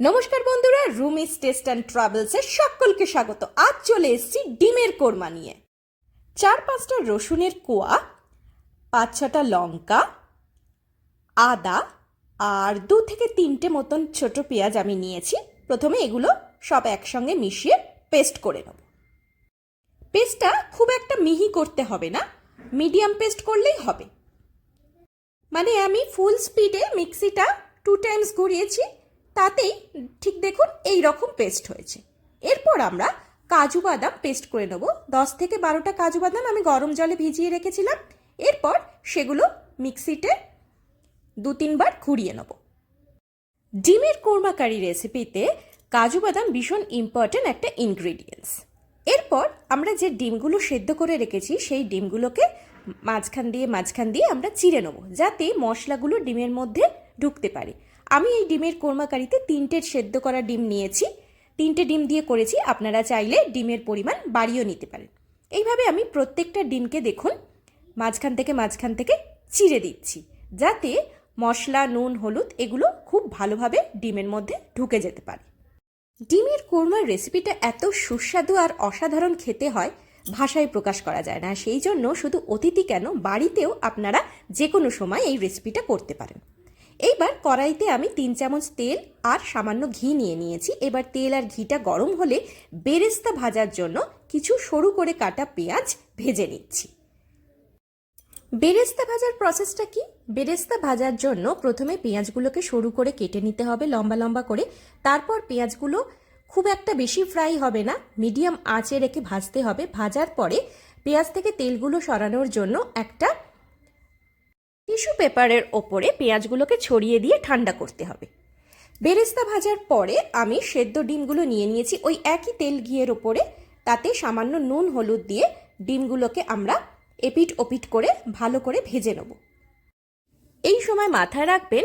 নমস্কার বন্ধুরা রুমিস taste and ট্রাভেলসের সকলকে স্বাগত। আজ চলে এসেছি ডিমের কোরমা নিয়ে। চার পাঁচটা রসুনের কোয়া, পাঁচ ছটা লঙ্কা, আদা, আর দু থেকে তিনটে মতন ছোট পেঁয়াজ আমি নিয়েছি। প্রথমে এগুলো সব একসঙ্গে মিশিয়ে পেস্ট করে নেব। পেস্টটা খুব একটা মিহি করতে হবে না, মিডিয়াম পেস্ট করলেই হবে। মানে আমি ফুল স্পিডে মিক্সিটা টু টাইমস ঘুরিয়েছি তাতেই ঠিক দেখুন এই রকম পেস্ট হয়েছে। এরপর আমরা কাজু বাদাম পেস্ট করে নেব। দশ থেকে বারোটা কাজু বাদাম আমি গরম জলে ভিজিয়ে রেখেছিলাম। এরপর সেগুলো মিক্সিতে দু তিনবার ঘুরিয়ে নেব। ডিমের কোরমাকারি রেসিপিতে কাজু বাদাম ভীষণ ইম্পর্ট্যান্ট একটা ইনগ্রেডিয়েন্টস এরপর আমরা যে ডিমগুলো সেদ্ধ করে রেখেছি, সেই ডিমগুলোকে মাঝখান দিয়ে মাঝখান দিয়ে আমরা চিড়ে নেব, যাতে মশলাগুলো ডিমের মধ্যে ঢুকতে পারে। আমি এই ডিমের কোরমাকারিতে তিনটে সেদ্ধ করা ডিম নিয়েছি। তিনটে ডিম দিয়ে করেছি, আপনারা চাইলে ডিমের পরিমাণ বাড়িয়েও নিতে পারেন। এইভাবে আমি প্রত্যেকটা ডিমকে দেখুন, মাঝখান থেকে মাঝখান থেকে চিড়ে দিচ্ছি, যাতে মশলা, নুন, হলুদ এগুলো খুব ভালোভাবে ডিমের মধ্যে ঢুকে যেতে পারে। ডিমের কোরমার রেসিপিটা এত সুস্বাদু আর অসাধারণ খেতে হয়, ভাষায় প্রকাশ করা যায় না। সেই জন্য শুধু অতিথি কেন, বাড়িতেও আপনারা যে কোনো সময় এই রেসিপিটা করতে পারেন। এইবার কড়াইতে আমি তিন চামচ তেল আর সামান্য ঘি নিয়ে নিয়েছি। এবার তেল আর ঘিটা গরম হলে বেরেস্তা ভাজার জন্য কিছু সরু করে কাটা পেঁয়াজ ভেজে নিচ্ছি। বেরেস্তা ভাজার প্রসেসটা কি? বেরেস্তা ভাজার জন্য প্রথমে পেঁয়াজগুলোকে সরু করে কেটে নিতে হবে লম্বা লম্বা করে। তারপর পেঁয়াজগুলো খুব একটা বেশি ফ্রাই হবে না মিডিয়াম আঁচে রেখে ভাজতে হবে। ভাজার পরে পেঁয়াজ থেকে তেলগুলো সরানোর জন্য একটা টিস্যু পেপারের ওপরে পেঁয়াজগুলোকে ছড়িয়ে দিয়ে ঠান্ডা করতে হবে। বেরেস্তা ভাজার পরে আমি সেদ্ধ ডিমগুলো নিয়ে নিয়েছি ওই একই তেল ঘিয়ের ওপরে। তাতে সামান্য নুন, হলুদ দিয়ে ডিমগুলোকে আমরা এপিট ওপিট করে ভালো করে ভেজে নেব। এই সময় মাথায় রাখবেন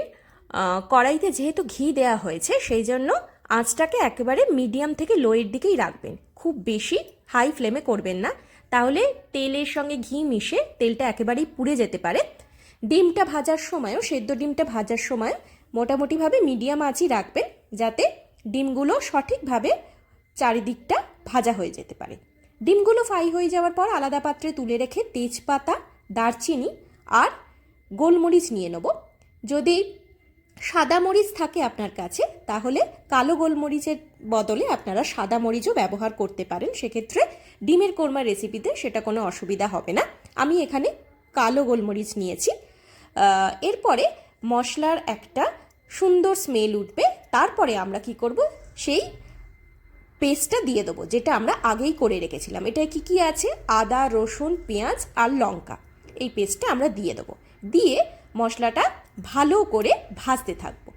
কড়াইতে যেহেতু ঘি দেওয়া হয়েছে, সেই জন্য আঁচটাকে একেবারে মিডিয়াম থেকে লোয়ের দিকেই রাখবেন। খুব বেশি হাই ফ্লেমে করবেন না। তাহলে তেলের সঙ্গে ঘি মিশে তেলটা একেবারেই পুড়ে যেতে পারে। ডিমটা ভাজার সময়ও, সেদ্ধ ডিমটা ভাজার সময় মোটামুটিভাবে মিডিয়াম আঁচই রাখবেন যাতে ডিমগুলো সঠিকভাবে চারিদিকটা ভাজা হয়ে যেতে পারে। ডিমগুলো ফ্রাই হয়ে যাওয়ার পর আলাদা পাত্রে তুলে রেখে তেজপাতা, দারচিনি আর গোলমরিচ নিয়ে নেব। যদি সাদা মরিচ থাকে আপনার কাছে, তাহলে কালো গোলমরিচের বদলে আপনারা সাদা মরিচও ব্যবহার করতে পারেন। সেক্ষেত্রে ডিমের কোরমা রেসিপিতে সেটা কোনো অসুবিধা হবে না। আমি এখানে কালো গোলমরিচ নিয়েছি। এরপরে মশলার একটা সুন্দর স্মেল উঠবে। তারপরে আমরা কি করব? সেই পেস্টটা দিয়ে দেবো, যেটা আমরা আগেই করে রেখেছিলাম। এটা কি কি আছে? আদা, রসুন, পেঁয়াজ আর লঙ্কা। এই পেস্টটা আমরা দিয়ে দেবো। দিয়ে মশলাটা ভালো করে ভাজতে থাকব।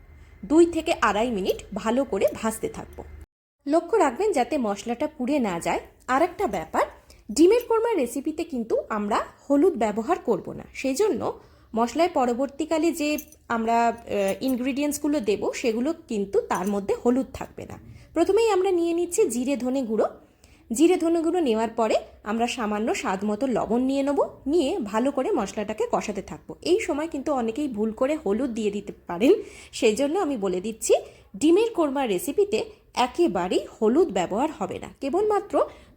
দুই থেকে আড়াই মিনিট ভালো করে ভাজতে থাকব। লক্ষ্য রাখবেন, যাতে মশলাটা পুড়ে না যায়। আর একটা ব্যাপার, ডিমের কোরমার রেসিপিতে কিন্তু আমরা হলুদ ব্যবহার করব না। সেই জন্য মশলায় পরবর্তীকালে যে আমরা ইনগ্রিডিয়েন্টসগুলো দেব, সেগুলো কিন্তু তার মধ্যে হলুদ থাকবে না। প্রথমেই আমরা নিয়ে নিচ্ছি জিরে ধনে গুঁড়ো। জিরে ধনে গুঁড়ো নেওয়ার পরে আমরা সামান্য স্বাদ মতো লবণ নিয়ে নেব, নিয়ে ভালো করে মশলাটাকে কষাতে থাকব। এই সময় কিন্তু অনেকেই ভুল করে হলুদ দিয়ে দিতে পারেন। সেই জন্য আমি বলে দিচ্ছি, ডিমের কোরমার রেসিপিতে একেবারেই হলুদ ব্যবহার হবে না। কেবলমাত্র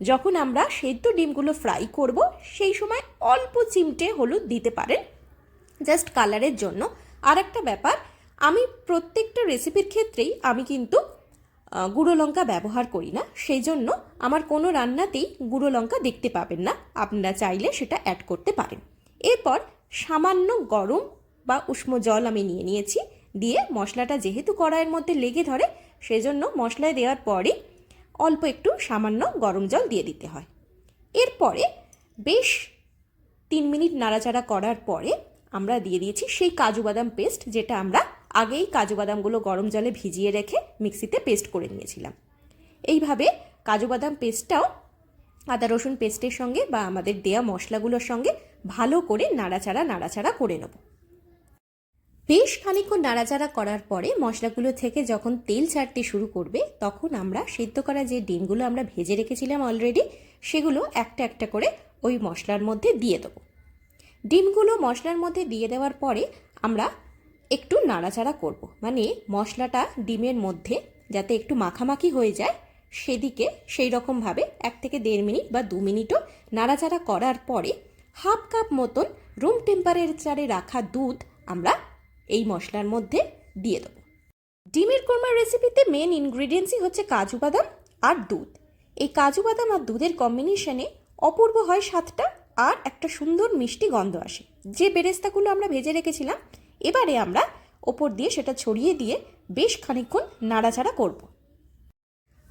যখন আমরা সেদ্ধ ডিমগুলো ফ্রাই করব, সেই সময় অল্প চিমটে হলুদ দিতে পারেন। জাস্ট কালারের জন্য। আর একটা ব্যাপার, আমি প্রত্যেকটা রেসিপির ক্ষেত্রেই আমি কিন্তু গুঁড়ো লঙ্কা ব্যবহার করি না। সেই জন্য আমার কোনো রান্নাতেই গুঁড়ো লঙ্কা দেখতে পাবেন না। আপনারা চাইলে সেটা অ্যাড করতে পারেন। এরপর সামান্য গরম বা উষ্ণ জল আমি নিয়ে নিয়েছি। দিয়ে মশলাটা যেহেতু কড়াইয়ের মধ্যে লেগে ধরে, সেজন্য মশলায় দেওয়ার পরে অল্প একটু সামান্য গরম জল দিয়ে দিতে হয়। এরপরে বেশ তিন মিনিট নাড়াচাড়া করার পরে আমরা দিয়ে দিয়েছি সেই কাজু বাদাম পেস্ট যেটা আমরা আগেই কাজু বাদামগুলো গরম জলে ভিজিয়ে রেখে মিক্সিতে পেস্ট করে নিয়েছিলাম। এইভাবে কাজু বাদাম পেস্টটাও আদা রসুন পেস্টের সঙ্গে বা আমাদের দেয়া মশলাগুলোর সঙ্গে ভালো করে নাড়াচাড়া নাড়াচাড়া করে নেব। বেশ খানিকক্ষণ নাড়াচাড়া করার পরে মশলাগুলো থেকে যখন তেল ছাড়তে শুরু করবে, তখন আমরা সেদ্ধ করা যে ডিমগুলো আমরা ভেজে রেখেছিলাম অলরেডি সেগুলো একটা একটা করে ওই মশলার মধ্যে দিয়ে দেবো। ডিমগুলো মশলার মধ্যে দিয়ে দেওয়ার পরে আমরা একটু নাড়াচাড়া করব। মানে মশলাটা ডিমের মধ্যে যাতে একটু মাখামাখি হয়ে যায়, সেদিকে সেই রকমভাবে এক থেকে দেড় মিনিট বা দু মিনিটও নাড়াচাড়া করার পরে হাফ কাপ মতন রুম টেম্পারেচারে রাখা দুধ আমরা এই মশলার মধ্যে দিয়ে দেবো। ডিমের কোরমা রেসিপিতে মেন ইনগ্রিডিয়েন্টসই হচ্ছে কাজু বাদাম আর দুধ। এই কাজু বাদাম আর দুধের কম্বিনেশনে অপূর্ব হয় স্বাদটা। আর একটা সুন্দর মিষ্টি গন্ধ আসে। যে বেরেস্তাগুলো আমরা ভেজে রেখেছিলাম, এবারে আমরা ওপর দিয়ে সেটা ছড়িয়ে দিয়ে বেশ খানিকক্ষণ নাড়াচাড়া করব।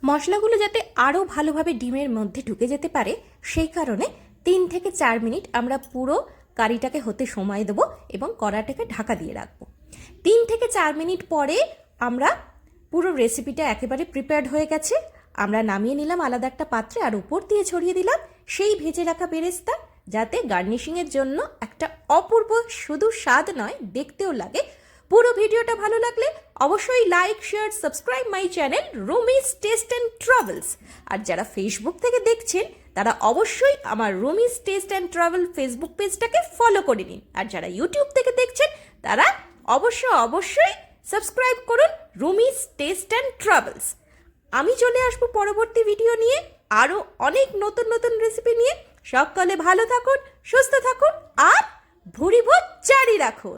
মশলাগুলো যাতে আরও ভালোভাবে ডিমের মধ্যে ঢুকে যেতে পারে, সেই কারণে তিন থেকে চার মিনিট আমরা পুরো কারিটাকে হতে সময় দেবো এবং কড়াটাকে ঢাকা দিয়ে রাখব। তিন থেকে চার মিনিট পরে আমরা পুরো রেসিপিটা একেবারে প্রিপেয়ার্ড হয়ে গেছে। আমরা নামিয়ে নিলাম আলাদা একটা পাত্রে আর উপর দিয়ে ছড়িয়ে দিলাম। সেই ভেজে রাখা বেরেস্তা যাতে গার্নিশিংয়ের জন্য একটা অপূর্ব শুধু স্বাদ নয়, দেখতেও লাগে। পুরো ভিডিওটা ভালো লাগলে অবশ্যই like share subscribe my channel Rumi's taste and travels আর যারা ফেসবুক থেকে দেখছেন, তারা অবশ্যই আমার Rumi's taste and travel Facebook পেজটাকে ফলো করে নিন। আর যারা ইউটিউব থেকে দেখছেন, তারা অবশ্য অবশ্যই সাবস্ক্রাইব করুন রুমিস টেস্ট অ্যান্ড ট্রাভেলস আমি চলে আসব পরবর্তী ভিডিও নিয়ে আরও অনেক নতুন নতুন রেসিপি নিয়ে। সকলে ভালো থাকুন সুস্থ থাকুন আর ভুড়ি জারি রাখুন।